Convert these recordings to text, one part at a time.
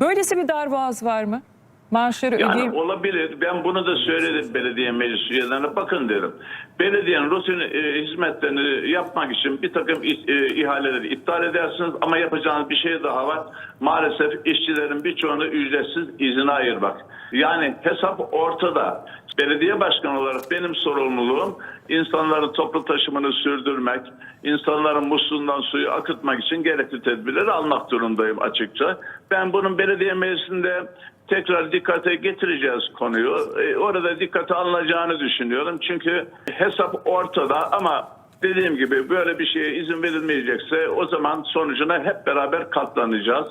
Böylesi bir darboğaz var mı? Maaşları Yani ödeyeyim. olabilir. Ben bunu da söyledim belediye meclis üyelerine. Bakın derim. Belediyenin rutin e, hizmetlerini yapmak için bir takım e, ihaleleri iptal edersiniz ama yapacağınız bir şey daha var. Maalesef işçilerin birçoğunu ücretsiz izine ayırmak. Yani hesap ortada. Belediye başkanı olarak benim sorumluluğum insanların toplu taşımını sürdürmek, insanların musluğundan suyu akıtmak için gerekli tedbirleri almak durumundayım açıkça. Ben bunun belediye meclisinde tekrar dikkate getireceğiz konuyu. E, orada dikkate alınacağını düşünüyorum. Çünkü hesap ortada ama dediğim gibi böyle bir şeye izin verilmeyecekse o zaman sonucuna hep beraber katlanacağız.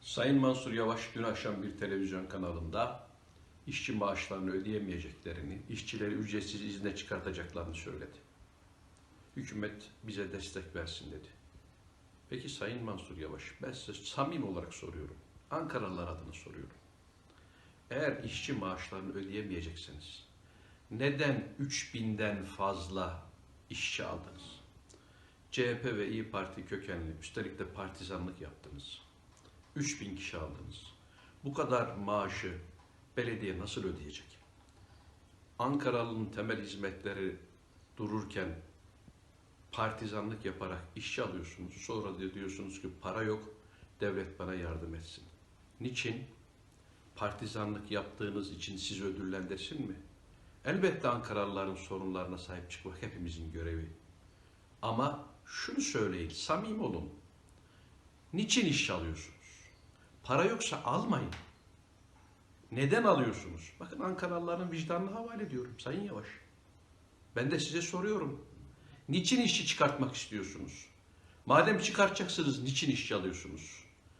Sayın Mansur Yavaş dün akşam bir televizyon kanalında işçi maaşlarını ödeyemeyeceklerini, işçileri ücretsiz izne çıkartacaklarını söyledi. Hükümet bize destek versin dedi. Peki Sayın Mansur Yavaş, ben size samimi olarak soruyorum. Ankaralılar adına soruyorum. Eğer işçi maaşlarını ödeyemeyecekseniz neden 3000'den fazla işçi aldınız? CHP ve İyi Parti kökenli, üstelik de partizanlık yaptınız. 3000 kişi aldınız. Bu kadar maaşı belediye nasıl ödeyecek? Ankaralı'nın temel hizmetleri dururken partizanlık yaparak işçi alıyorsunuz. Sonra diyorsunuz ki para yok, devlet bana yardım etsin. Niçin? Partizanlık yaptığınız için sizi ödüllendirsin mi? Elbette Ankaralıların sorunlarına sahip çıkmak hepimizin görevi. Ama şunu söyleyin, samimi olun. Niçin iş alıyorsunuz? Para yoksa almayın. Neden alıyorsunuz? Bakın Ankaralıların vicdanına havale ediyorum Sayın Yavaş. Ben de size soruyorum. Niçin işçi çıkartmak istiyorsunuz? Madem çıkartacaksınız niçin işçi alıyorsunuz?